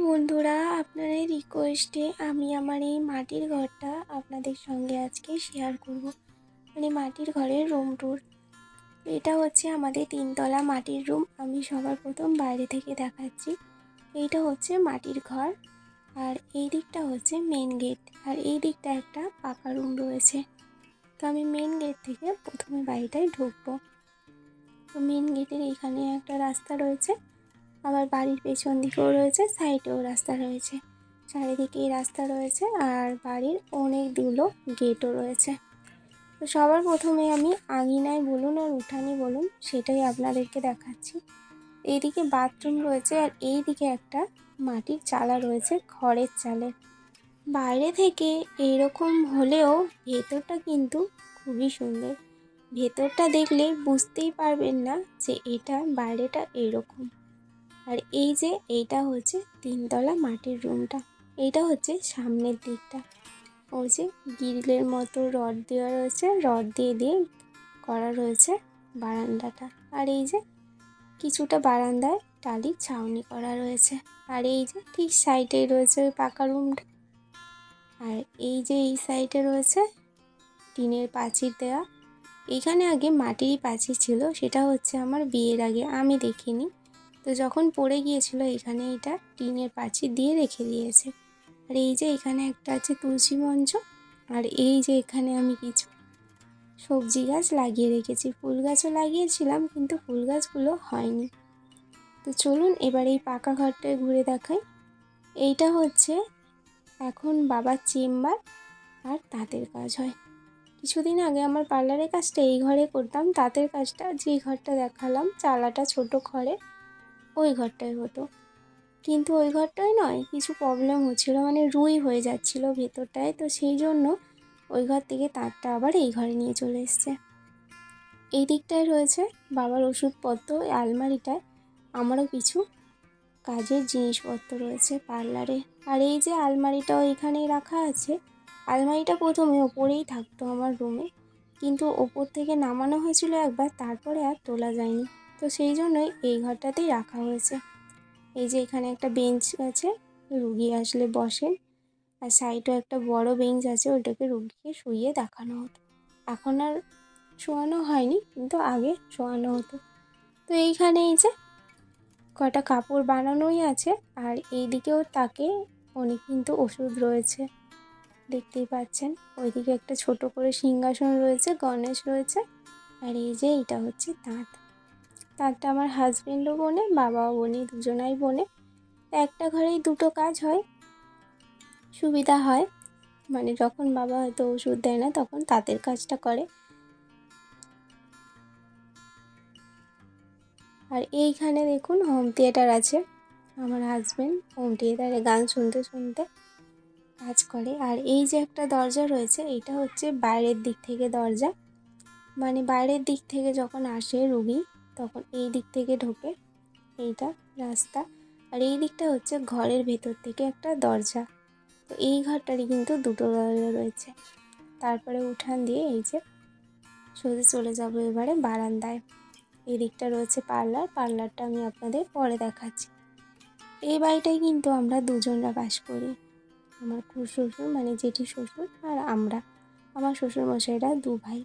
বন্ধুরা, আপনার এই রিকোয়েস্টে আমি আমার এই মাটির ঘরটা আপনাদের সঙ্গে আজকে শেয়ার করব। মানে মাটির ঘরের রুম ট্যুর এটা হচ্ছে আমাদের তিনতলা মাটির রুম আমি সবার প্রথম বাইরে থেকে দেখাচ্ছি। এইটা হচ্ছে মাটির ঘর। আর এই দিকটা হচ্ছে মেন গেট আর এই দিকটা একটা পাকা রুম রয়েছে। তো আমি মেন গেট থেকে প্রথমে বাড়িটায় ঢুকবো। তো মেন গেটের এইখানে একটা রাস্তা রয়েছে। আবার বাড়ির পেছন দিকেও রয়েছে, সাইডেও রাস্তা রয়েছে। চারিদিকেই রাস্তা রয়েছে আর বাড়ির অনেকগুলো গেটও রয়েছে। তো সবার প্রথমে আমি আঙিনায় বলুন আর উঠানি বলুন সেটাই আপনাদেরকে দেখাচ্ছি। এইদিকে বাথরুম রয়েছে আর এই দিকে একটা মাটির চালা রয়েছে খড়ের চালের বাইরে থেকে এইরকম হলেও ভেতরটা কিন্তু খুবই সুন্দর। ভেতরটা দেখলে বুঝতেই পারবেন না যে এটা বাইরেটা এরকম। আর এই যে এইটা হচ্ছে তিনতলা মাটির রুমটা। এইটা হচ্ছে সামনের দিকটা। ওই যে গ্রিলের মতো রড দেওয়া রয়েছে। রড দিয়ে দিয়ে করা রয়েছে বারান্দাটা। আর এই যে কিছুটা বারান্দায় টালির ছাউনি করা রয়েছে। আর এই যে ঠিক সাইডে রয়েছে ওই পাকা রুমটা। আর এই যে এই সাইডে রয়েছে টিনের প্রাচীর দেওয়া। এখানে আগে মাটিরই প্রাচীর ছিল, সেটা হচ্ছে আমার বিয়ের আগে। আমি দেখিনি। তো যখন পড়ে গিয়েছিল এখানে এটা টিনের পাঁচির দিয়ে রেখে দিয়েছে। আর এই যে এখানে একটা আছে তুলসী মঞ্চ, আর এই যে এখানে আমি কিছু সবজি গাছ লাগিয়ে রেখেছি। ফুল গাছও লাগিয়েছিলাম, কিন্তু ফুল গাছগুলো হয়নি। তো চলুন এবার এই পাকা ঘরটায় ঘুরে দেখাই। এইটা হচ্ছে এখন বাবার চেম্বার, আর তাঁতের কাজ হয়। কিছুদিন আগে আমার পার্লারের কাজটা এই ঘরে করতাম, তাঁতের কাজটা যে ঘরটা দেখালাম, চালাটা ছোট ঘরে ওই ঘরটায় হতো। কিন্তু ওই ঘরটায় নয়, কিছু প্রবলেম হচ্ছিল মানে রুই হয়ে যাচ্ছিল ভেতরটায়। তো সেই জন্য ওই ঘর থেকে তারটা আবার এই ঘরে নিয়ে চলে এসছে। এই দিকটায় রয়েছে বাবার ওষুধপত্র আলমারিটায় আমারও কিছু কাজের জিনিসপত্র রয়েছে পার্লারে। আর এই যে আলমারিটাও এখানেই রাখা আছে, আলমারিটা প্রথমে ওপরেই থাকতো আমার রুমে কিন্তু ওপর থেকে নামানো হয়েছিল একবার, তারপরে আর তোলা যায়নি। তো সেই জন্যই এই ঘরটাতেই রাখা হয়েছে। এই যে এখানে একটা বেঞ্চ আছে, রুগী আসলে বসেন। আর সাইডেও একটা বড় বেঞ্চ আছে, ওইটাকে রুগীকে শুইয়ে দেখানো হতো। এখন আর শোয়ানো হয়নি, কিন্তু আগে শোয়ানো হতো। তো এইখানে এই যে কটা কাপড় বানানোই আছে, আর এই দিকেও তাকে অনেক কিন্তু ওষুধ রয়েছে। দেখতেই পাচ্ছেন, ওইদিকে একটা ছোট করে সিংহাসন রয়েছে, গণেশ রয়েছে। আর এই যে এটা হচ্ছে তাঁত। তারটা আমার হাজব্যান্ডও বোনে, বাবাও বোনে, দুজনাই বোনে। একটা ঘরেই দুটো কাজ হয়, সুবিধা হয়। মানে যখন বাবা হয়তো ওষুধ দেয় না, তখন তাঁতের কাজটা করে। আর এইখানে দেখুন হোম থিয়েটার আছে। আমার হাজব্যান্ড হোম থিয়েটারে গান শুনতে শুনতে কাজ করে। আর এই যে একটা দরজা রয়েছে এটা হচ্ছে বাইরের দিক থেকে দরজা। মানে বাইরের দিক থেকে যখন আসে রুগী তখন এই দিক থেকে ঢোকে, এইটা রাস্তা, আর এই দিকটা হচ্ছে ঘরের ভেতর থেকে একটা দরজা। তো এই ঘরটারই কিন্তু দুটো দরজা রয়েছে। তারপরে উঠান দিয়ে এই যে সোজা চলে যাব এবারে বারান্দায়। এই দিকটা রয়েছে পার্লার, পার্লারটা আমি আপনাদের পরে দেখাচ্ছি। এই বাড়িটাই কিন্তু আমরা দুজনরা বাস করি। আমার খুব শ্বশুর মানে জেঠি শ্বশুর আর আমরা। আমার শ্বশুর মশাইরা দু ভাই।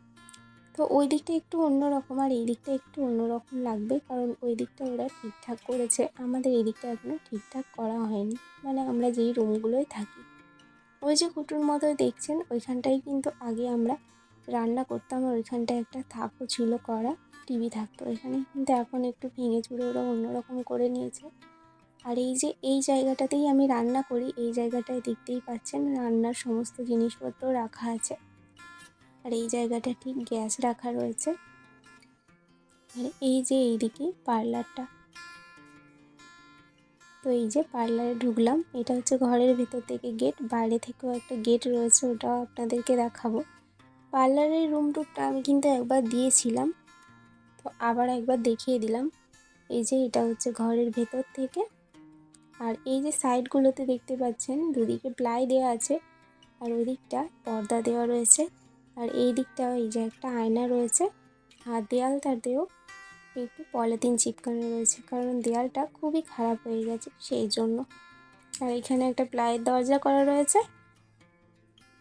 তো ওই দিকটা একটু অন্যরকম আর এই দিকটা একটু অন্যরকম লাগবে কারণ ওই দিকটা ওরা ঠিকঠাক করেছে। আমাদের এই দিকটা এখনও ঠিকঠাক করা হয়নি। মানে আমরা যেই রুমগুলোয় থাকি। ওই যে কুটুর মতো দেখছেন ওইখানটাই কিন্তু আগে আমরা রান্না করতাম আর ওইখানটায় একটা থাকও ছিল করা টিভি থাকতো। এখানে কিন্তু এখন একটু ভেঙে চুড়ে ওরা অন্যরকম করে নিয়েছে। আর এই যে এই জায়গাটাতেই আমি রান্না করি, এই জায়গাটায় দেখতেই পাচ্ছেন রান্নার সমস্ত জিনিসপত্র রাখা আছে। আর এই জায়গাটা ঠিক গ্যাস রাখা রয়েছে। আর এই যে এইদিকে পার্লারটা। তো এই যে পার্লারে ঢুকলাম, এটা হচ্ছে ঘরের ভেতর থেকে গেট বাইরে থেকেও একটা গেট রয়েছে, ওটাও আপনাদেরকে দেখাবো। পার্লারের রুম টুরটা আমি কিন্তু একবার দিয়েছিলাম, তো আবার একবার দেখিয়ে দিলাম। এই যে এটা হচ্ছে ঘরের ভেতর থেকে। আর এই যে সাইডগুলোতে দেখতে পাচ্ছেন, দুদিকে প্লাই দেওয়া আছে, আর ওই দিকটা পর্দা দেওয়া রয়েছে। আর এই দিকটাও এই যে একটা আয়না রয়েছে, আর দেয়ালটাতেও একটু পলিথিন চিপকানো রয়েছে, কারণ দেয়ালটা খুবই খারাপ হয়ে গেছে সেই জন্য। আর এখানে একটা প্লাইয়ের দরজা করা রয়েছে,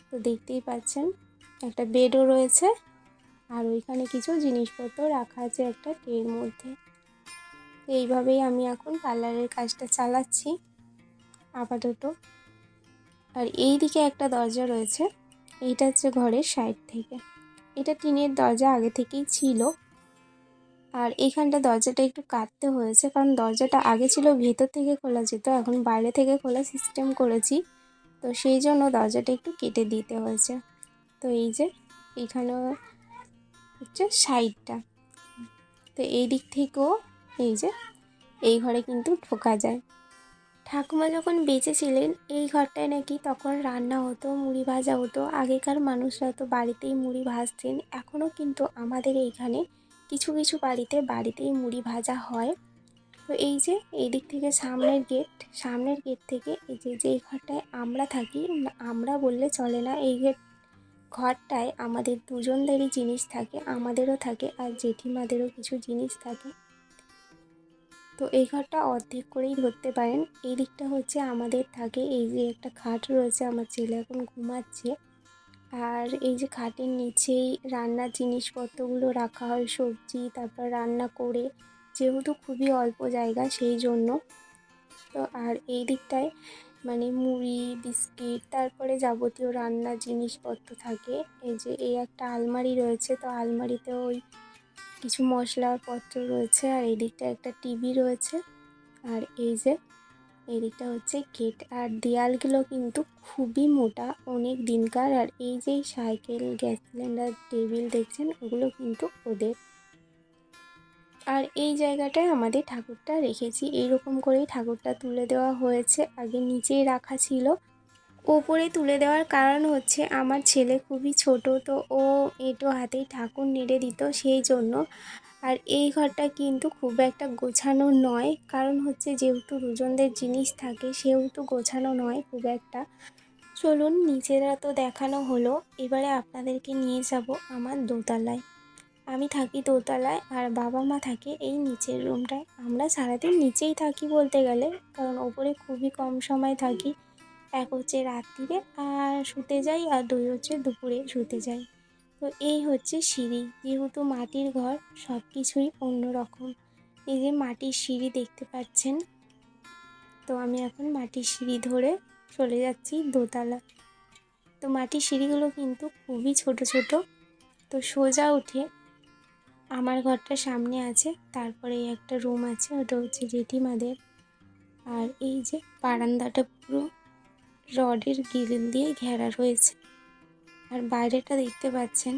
তো দেখতেই পাচ্ছেন, একটা বেডও রয়েছে, আর ওইখানে কিছু জিনিসপত্র রাখা আছে একটা ট্রের মধ্যে। এইভাবেই আমি এখন পার্লারের কাজটা চালাচ্ছি, আপাতত। আর এই দিকে একটা দরজা রয়েছে এইটা হচ্ছে ঘরের সাইড থেকে। এটা টিনের দরজা আগে থেকেই ছিল। আর এইখানটা দরজাটা একটু কাটতে হয়েছে, কারণ দরজাটা আগে ছিল, ভেতর থেকে খোলা যেত, এখন বাইরে থেকে খোলা সিস্টেম করেছি। তো সেই জন্য দরজাটা একটু কেটে দিতে হয়েছে। তো এই যে এইখানেও হচ্ছে সাইডটা। তো এই দিক থেকেও এই যে এই ঘরে কিন্তু ঢোকা যায়। ঠাকুমা যখন বেঁচে ছিলেন, এই ঘরটায় নাকি তখন রান্না হতো, মুড়ি ভাজা হতো। আগেকার মানুষরা তো বাড়িতেই মুড়ি ভাজতেন। এখনও কিন্তু আমাদের এইখানে কিছু কিছু বাড়িতে বাড়িতেই মুড়ি ভাজা হয়। তো এই যে এই দিক থেকে সামনের গেট সামনের গেট থেকে এই যে যে ঘরটায় আমরা থাকি আমরা বললে চলে না, এই গেট ঘরটায় আমাদের দুজনদেরই জিনিস থাকে, আমাদেরও থাকে আর জেঠিমাদেরও কিছু জিনিস থাকে। তো এই ঘরটা অর্ধেক করেই ধরতে পারেন। এই দিকটা হচ্ছে আমাদের থাকে, এই যে একটা খাট রয়েছে, আমার ছেলে এখন ঘুমাচ্ছে। আর এই যে খাটের নিচেই রান্নার জিনিসপত্রগুলো রাখা হয়, সবজি, তারপর রান্না করে, যেহেতু খুবই অল্প জায়গা সেই জন্য। তো আর এই দিকটায় মানে মুড়ি, বিস্কিট, তারপরে যাবতীয় রান্নার জিনিসপত্র থাকে। এই যে এই একটা আলমারি রয়েছে, তো আলমারিতে ওই কিছু মশলাপত্র রয়েছে, আর এই দিকটা একটা টিভি রয়েছে, আর এই যে এই দিকটা হচ্ছে গেট আর দেয়ালগুলো কিন্তু খুবই মোটা, অনেক দিনকার, আর এই যে সাইকেল গ্যাস সিলিন্ডার, টেবিল দেখছেন, ওগুলো কিন্তু ওদের। আর এই জায়গাটায় আমাদের ঠাকুরটা রেখেছি, এইরকম করেই ঠাকুরটা তুলে দেওয়া হয়েছে, আগে নিচেই রাখা ছিল ওপরে তুলে দেওয়ার কারণ হচ্ছে আমার ছেলে খুবই ছোট, তো ও এঁটো হাতেই ঠাকুর নেড়ে দিত সেই জন্য। আর এই ঘরটা কিন্তু খুব একটা গোছানো নয়, কারণ হচ্ছে যেহেতু দুজনদের জিনিস থাকে, সেহেতু গোছানো নয় খুব একটা। চলুন নিচেরা তো দেখানো হলো, এবারে আপনাদেরকে নিয়ে যাব আমার দোতলায়। আমি থাকি দোতলায়, আর বাবা মা থাকে এই নিচের রুমটায়। আমরা সারাদিন নিচেই থাকি বলতে গেলে, কারণ ওপরে খুবই কম সময় থাকি। এক হচ্ছে রাত্রিরে আর শুতে যাই আর দুই হচ্ছে দুপুরে শুতে যাই। তো এই হচ্ছে সিঁড়ি। যেহেতু মাটির ঘর সব কিছুই অন্যরকম। এই যে মাটির সিঁড়ি দেখতে পাচ্ছেন, তো আমি এখন মাটির সিঁড়ি ধরে চলে যাচ্ছি দোতলা। তো মাটির সিঁড়িগুলো কিন্তু খুবই ছোট ছোট। তো সোজা উঠে আমার ঘরটা সামনে আছে তারপরে একটা রুম আছে, ওটা হচ্ছে জেঠিমাদের। আর এই যে বারান্দাটা পুরো রডের গ্রিল দিয়ে ঘেরা রয়েছে। আর বাইরেটা দেখতে পাচ্ছেন,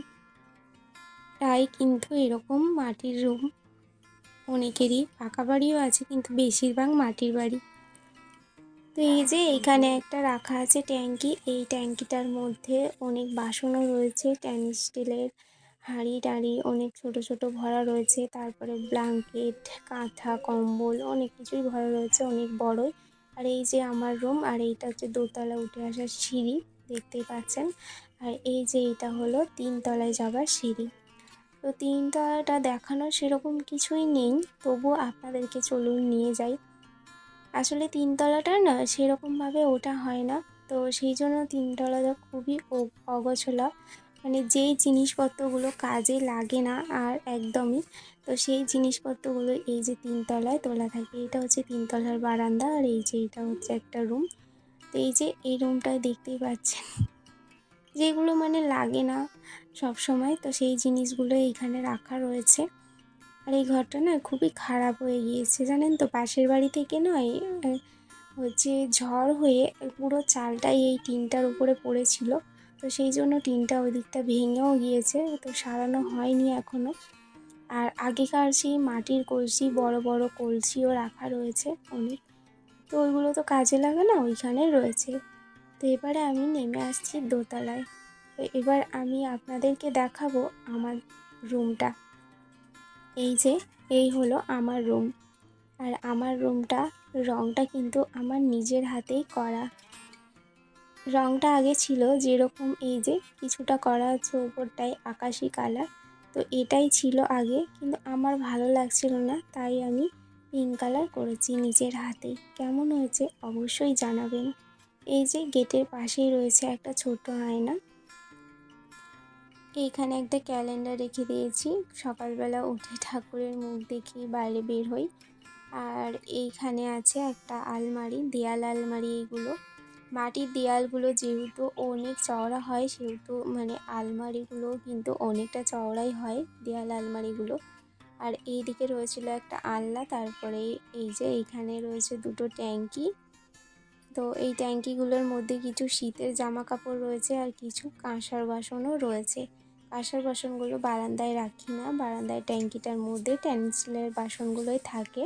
প্রায় কিন্তু এরকম মাটির রুম। অনেকেরই পাকা বাড়িও আছে, কিন্তু বেশিরভাগ মাটির বাড়ি। তো এই যে এখানে একটা রাখা আছে ট্যাঙ্কি, এই ট্যাঙ্কিটার মধ্যে অনেক বাসনও রয়েছে ট্যান স্টিলের হাঁড়ি টাড়ি, অনেক ছোট ছোট ভরা রয়েছে, তারপরে ব্ল্যাঙ্কেট, কাঁথা, কম্বল, অনেক কিছুই ভরা রয়েছে, অনেক বড়ই। আর এই যে আমার রুম আর এইটা হচ্ছে দোতলা উঠে আসার সিঁড়ি, দেখতেই পাচ্ছেন। আর এই যে এইটা হলো তিনতলায় যাবার সিঁড়ি। তো তিনতলাটা দেখানোর সেরকম কিছুই নেই তবু আপনাদেরকে চলুন নিয়ে যাই। আসলে তিনতলাটা না সেরকমভাবে ওটা হয় না, তো সেই জন্য তিনতলাটা খুবই অগোছলা। মানে যেই জিনিসপত্রগুলো কাজে লাগে না আর একদমই তো সেই জিনিসপত্রগুলো এই যে তিনতলায় তোলা থাকে, এটা হচ্ছে তিনতলার বারান্দা আর এই যে এটা হচ্ছে একটা রুম। তো এই যে এই রুমটায় দেখতেই পাচ্ছেন, যেগুলো মানে লাগে না সব সময় তো সেই জিনিসগুলো এইখানে রাখা রয়েছে। আর এই ঘরটা না খুবই খারাপ হয়ে গিয়েছে, জানেন তো? পাশের বাড়ি থেকে নয় হচ্ছে ঝড় হয়ে পুরো চালটাই এই টিনটার উপরে পড়েছিল। তো সেই জন্য টিনটা ওই দিকটা ভেঙেও গিয়েছে, তো সারানো হয়নি এখনও আর আগেকার সেই মাটির কলসি, বড় বড় কলসিও রাখা রয়েছে অনেক। তো ওইগুলো তো কাজে লাগে না, ওইখানে রয়েছে। তো এবারে আমি নেমে আসছি দোতলায়। তো এবার আমি আপনাদেরকে দেখাবো আমার রুমটা। এই যে, এই হলো আমার রুম। আর আমার রুমটা, রংটা কিন্তু আমার নিজের হাতেই করা। রংটা আগে ছিল যেরকম এই যে, কিছুটা করা হচ্ছে ওপরটায় আকাশি কালার। তো এটাই ছিল আগে, কিন্তু আমার ভালো লাগছিল না, তাই আমি পিঙ্ক কালার করেছি নিজের হাতে। কেমন হয়েছে অবশ্যই জানাবেন। এই যে গেটের পাশেই রয়েছে একটা ছোট আয়না। এইখানে একটা ক্যালেন্ডার রেখে দিয়েছি। সকালবেলা উঠে ঠাকুরের মুখ দেখি, বাইরে বের হই। আর এইখানে আছে একটা আলমারি, দেয়াল আলমারি এগুলো। মাটির দেয়ালগুলো যেহেতু অনেক চওড়া হয়, সেহেতু মানে আলমারিগুলো কিন্তু অনেকটা চওড়াই হয়, দেয়াল আলমারিগুলো। আর এই দিকে রয়েছিল একটা আলনা, তারপরে এই যে এইখানে রয়েছে দুটো ট্যাঙ্কি। তো এই ট্যাঙ্কিগুলোর মধ্যে কিছু শীতের জামা কাপড় রয়েছে আর কিছু কাঁসার বাসনও রয়েছে। কাঁসার বাসনগুলো বারান্দায় রাখি না, বারান্দায় ট্যাঙ্কিটার মধ্যে ট্যান্সিলের বাসনগুলোই থাকে।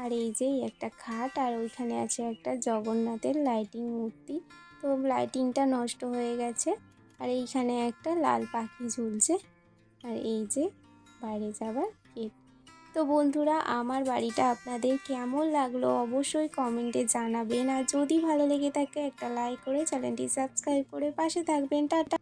আর এই যে একটা খাট, আর ওইখানে আছে একটা জগন্নাথের লাইটিং মূর্তি। তো লাইটিংটা নষ্ট হয়ে গেছে, আর এইখানে একটা লাল পাখি ঝুলছে। আর এই যে বাইরে যাবার গেট। তো বন্ধুরা, আমার বাড়িটা আপনাদের কেমন লাগল অবশ্যই কমেন্টে জানাবেন। আর যদি ভালো লেগে থাকে একটা লাইক করে চ্যানেলটি সাবস্ক্রাইব করে পাশে থাকবেন। টাটা।